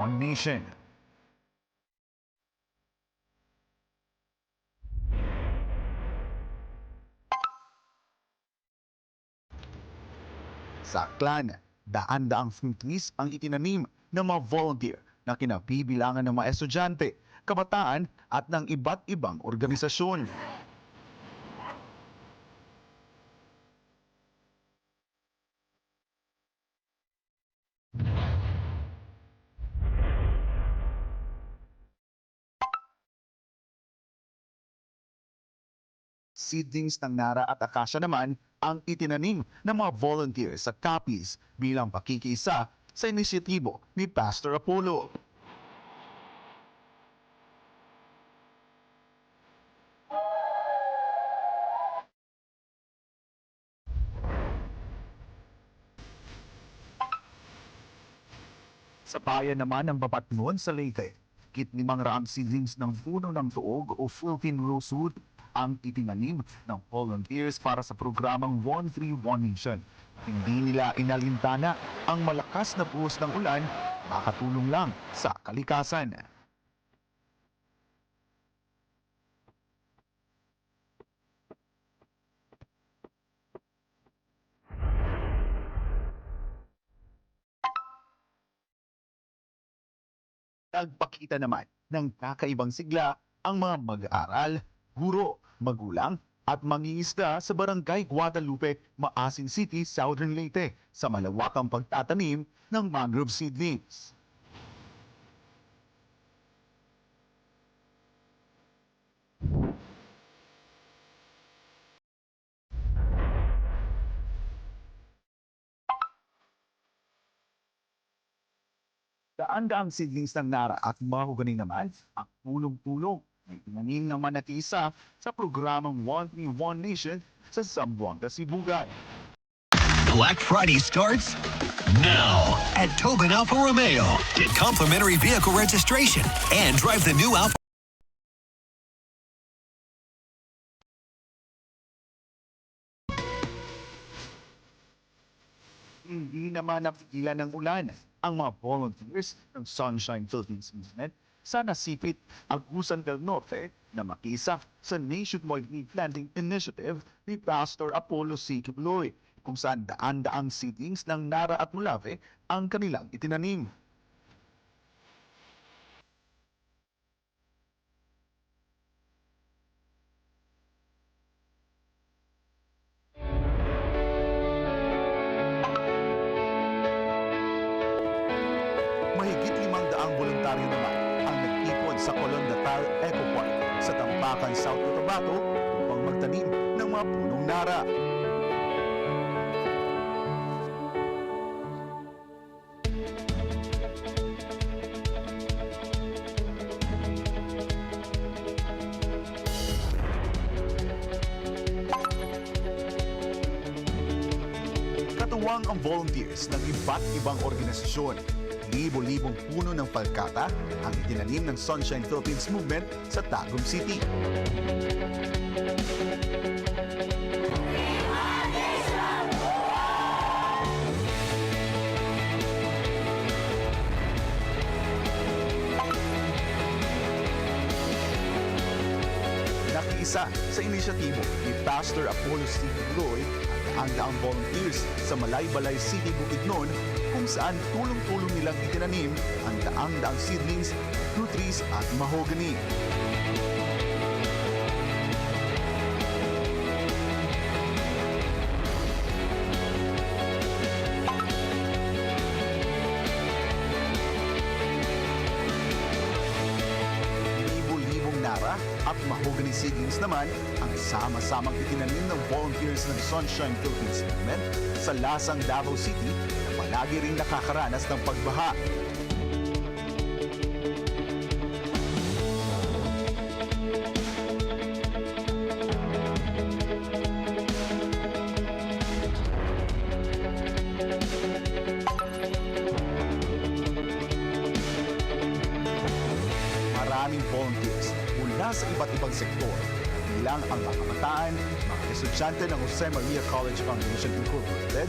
One Nation. Sa Aklan, daan-daang fruit trees ang itinanim ng mga volunteer na kinabibilangan ng mga estudyante, kabataan at ng iba't ibang organisasyon. Seedlings ng Nara at Akasha naman ang itinanim ng mga volunteers sa copies bilang pakikisa sa inisyatibo ni Pastor Apollo. Sa bayan naman ng Babatngon sa Leyte, kit limang raang seedlings ng puno ng tuog o Philippine Rosewood ang itinanim ng volunteers para sa programang 131 Nation. Hindi nila inalintana ang malakas na buhos ng ulan makatulong lang sa kalikasan. Nagpakita naman ng kakaibang sigla ang mga mag-aaral, guro, magulang at mangingisda sa Barangay Guadalupe, Maasin City, Southern Leyte sa malawakang pagtatanim ng mangrove seedlings. Daan-daang seedlings ng Nara at mahugani naman ang tulong-tulong na manatisa sa programang 131 Nation sa Zamboanga, Sibugay. Black Friday starts now at Tobin Alfa Romeo. Get complimentary vehicle registration and drive the new Alfa. Hindi naman napigilan ng ulan ang mga volunteers ng Sunshine Philippines Movement sa nasipit Agusan del Norte na makisa sa nationwide tree planting initiative ni Pastor Apollo C. Kibloy kung saan daan-daang seedlings ng Nara at Mulave ang kanilang itinanim. Mahigit limang daang voluntaryo naman sa Colon Natal Eco Park sa Tampakan, South Cotabato upang magtanim ng mga punong nara. Katuwang ang volunteers ng iba't ibang organisasyon. Libo-libong puno ng palkata ang itinanim ng Sunshine Philippines Movement sa Tagum City. Nakiisa sa inisyatibo ni Pastor Apollo C. Roy ang daang volunteers sa Malaybalay City, Bukidnon kung saan tulong-tulong nilang itinanim ang daang-daang seedlings, fruit trees at mahogany. At mahogany seedlings naman sama-samang itinanim ng volunteers ng Sunshine Philippines Movement sa Lasang Davao City na palagi ring nakakaranas ng pagbaha. Maraming volunteers mula sa iba't ibang sektor, Kabilang ang mga kabataan, mga estudyante ng Jose Maria College Foundation Incorporated,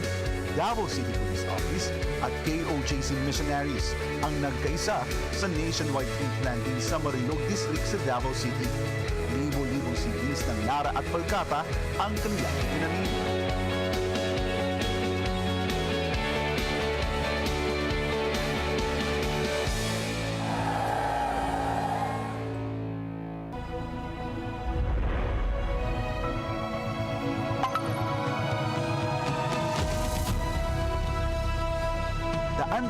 Davao City Police Office at KOJC Missionaries ang nagkaisa sa nationwide tree planting sa Marilog District sa Davao City. Libo-libong seedlings ng Lara at Palkata ang kanilang tinanim.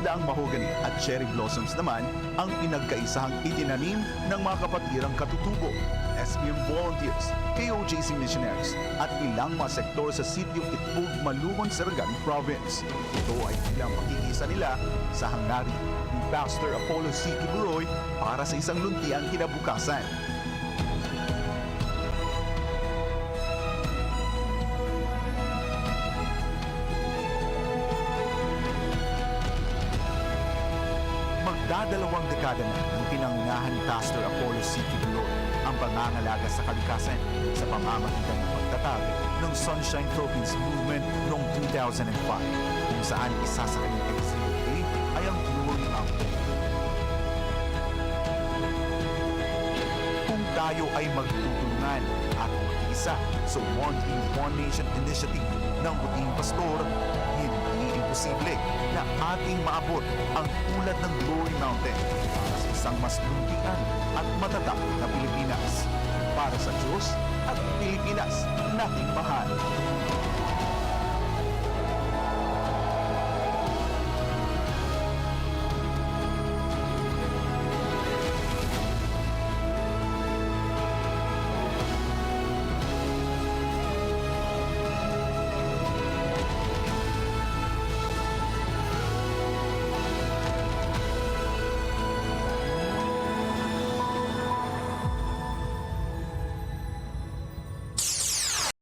Daan-daang mahogany at cherry blossoms naman ang pinagkaisahang itinanim ng mga kapatirang katutubo, SPM volunteers, KOJC missionaries at ilang mga sektor sa City of Itbug, Malungon, Sarangani Province. Ito ay ilang makikisa nila sa hangarin ni Pastor Apollo C. Kiburoy para sa isang luntiang kinabukasan. Magdadalawang dekada na ang pinangunahan ni Pastor Apollo C. Kibuloy ang pangangalaga sa kalikasan sa pamamagitan ng pagtatag ng Sunshine Philippines Movement noong 2005 kung saan isa sa kanyang activity ay ang Glory Mountain. Kung tayo ay magtutulungan at mag-isa sa One Team One Nation Initiative ng Buting Pastor, hindi imposible na ating maabot ang tulad ng Glory Mountain para sa isang mas luntian at matatag na Pilipinas. Para sa Diyos at Pilipinas nating mahal.